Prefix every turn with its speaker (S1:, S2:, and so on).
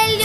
S1: el